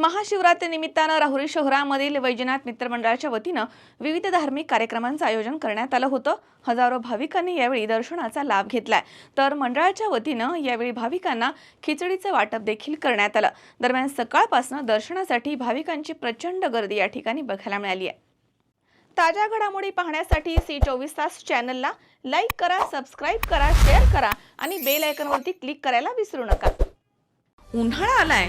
महाशिवरात्री निमित्तानं राहुरी शहरामधील वैजनाथ मित्रमंडळाच्या वतीनं विविध धार्मिक कार्यक्रमांचं आयोजन करण्यात आलं होतं. हजारो भाविकांनी यावेळी दर्शनाचा लाभ घेतलाय. तर मंडळाच्या वतीनं यावेळी भाविकांना खिचडीचं वाटप देखील करण्यात आलं. दरम्यान सकाळपासून दर्शनासाठी भाविकांची प्रचंड गर्दी या ठिकाणी बघायला मिळाली आहे. ताज्या घडामोडी पाहण्यासाठी सी चोवीस तास चॅनलला लाईक करा सबस्क्राईब करा शेअर करा आणि बेल आयकनवरती क्लिक करायला विसरू नका. उन्हाळा आलाय.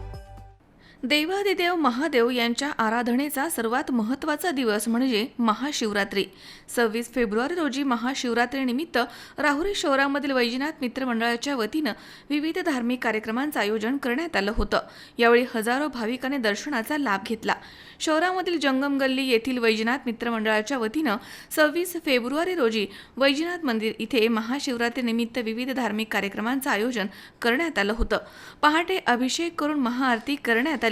देवादिदेव महादेव यांच्या आराधनेचा सर्वात महत्त्वाचा दिवस म्हणजे महाशिवरात्री. सव्वीस फेब्रुवारी रोजी महाशिवरात्रीनिमित्त राहुरी शहरामधील वैजनाथ मित्र मंडळाच्या वतीनं विविध धार्मिक कार्यक्रमांचं आयोजन करण्यात आलं होतं. यावेळी हजारो भाविकांनी दर्शनाचा लाभ घेतला. शहरामधील जंगम गल्ली येथील वैजनाथ मित्र मंडळाच्या वतीनं सव्वीस फेब्रुवारी रोजी वैजनाथ मंदिर इथे महाशिवरात्रीनिमित्त विविध धार्मिक कार्यक्रमांचं आयोजन करण्यात आलं होतं. पहाटे अभिषेक करून महाआरती करण्यात आली.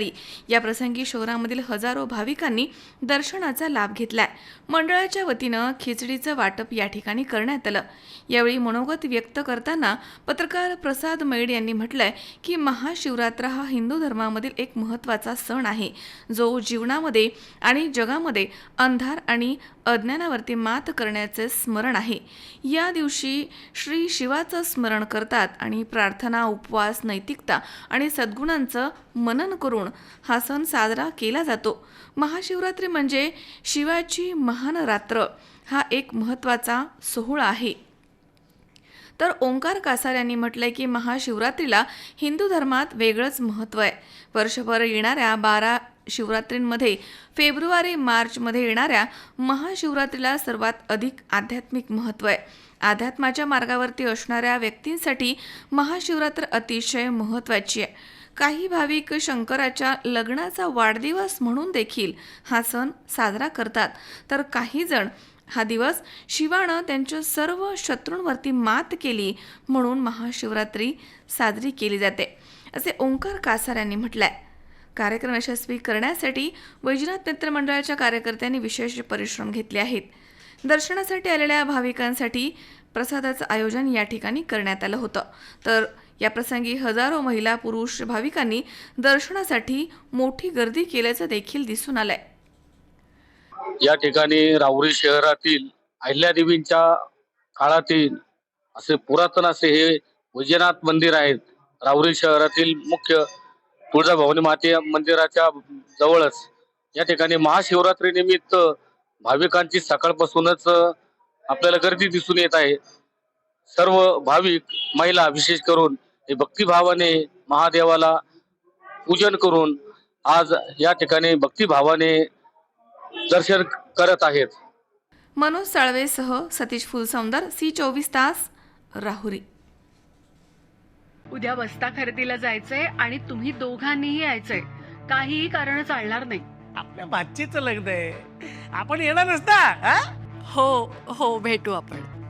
या प्रसंगी शहरामधील हजारो भाविकांनी दर्शनाचा लाभ घेतलाय. मंडळाच्या वतीनं खिचडीचं वाटप या ठिकाणी करण्यात आलं. यावेळी मनोगत व्यक्त करताना पत्रकार प्रसाद मैड यांनी म्हटलंय की महाशिवरात्र हा हिंदू धर्मामधील एक महत्त्वाचा सण आहे. जो जीवनामध्ये आणि जगामध्ये अंधार आणि अज्ञानावरती मात करण्याचे स्मरण आहे. या दिवशी श्री शिवाचं स्मरण करतात आणि प्रार्थना उपवास नैतिकता आणि सद्गुणांचं मनन करून हा सण साजरा केला जातो. महाशिवरात्री म्हणजे शिवाची महान रात्र. हा एक महत्त्वाचा सोहळा आहे. तर ओंकार कासार यांनी म्हटलंय की महाशिवरात्रीला हिंदू धर्मात वेगळंच महत्त्व आहे. वर्षभर येणाऱ्या बारा शिवरात्रींमध्ये फेब्रुवारी मार्चमध्ये येणाऱ्या महाशिवरात्रीला सर्वात अधिक आध्यात्मिक महत्त्व आहे. अध्यात्माच्या मार्गावरती असणाऱ्या व्यक्तींसाठी महाशिवरात्र अतिशय महत्त्वाची आहे. काही भाविक शंकराच्या लग्नाचा वाढदिवस म्हणून देखील हा सण साजरा करतात. तर काही जण हा दिवस शिवानं त्यांच्या सर्व शत्रूंवरती मात केली म्हणून महाशिवरात्री साजरी केली जाते. असे ओंकार कासार यांनी म्हटलंय. कार्यक्रम यशस्वी करण्यासाठी वैजनाथ नेत्र मंडळाच्या कार्यकर्त्यांनी विशेष परिश्रम घेतले आहेत. दर्शनासाठी आलेल्या भाविकांसाठी प्रसादाचं आयोजन या ठिकाणी करण्यात आलं होतं. तर याप्रसंगी हजारो महिला पुरुष भाविकांनी दर्शनासाठी मोठी गर्दी केल्याचं देखील दिसून आलंय. या ठिकाणी राहुरी शहरातील अहिल्यादेवींच्या काळातील असे पुरातन असे हे वैजनाथ मंदिर आहेत. राहुरी शहरातील मुख्य तुळजाभवानी माते मंदिराच्या जवळच. या ठिकाणी महाशिवरात्री निमित्त भाविकांची सकाळपासूनच आपल्याला गर्दी दिसून येत आहे. सर्व भाविक महिला विशेष करून भक्तिभावाने महादेवाला पूजन करून आज या ठिकाणी भक्तिभावाने दर्शन करत आहेत. मनोज साळवेसह सतीश फुलसौंदर सी चोवीस तास राहुरी. उद्या बस्ता खरेदीला जायचंय आणि तुम्ही दोघांनीही यायचंय. काहीही कारण चालणार नाही. आपल्या भाचीचं लग्न आहे. आपण येणार नसता हा? हो हो भेटू आपण.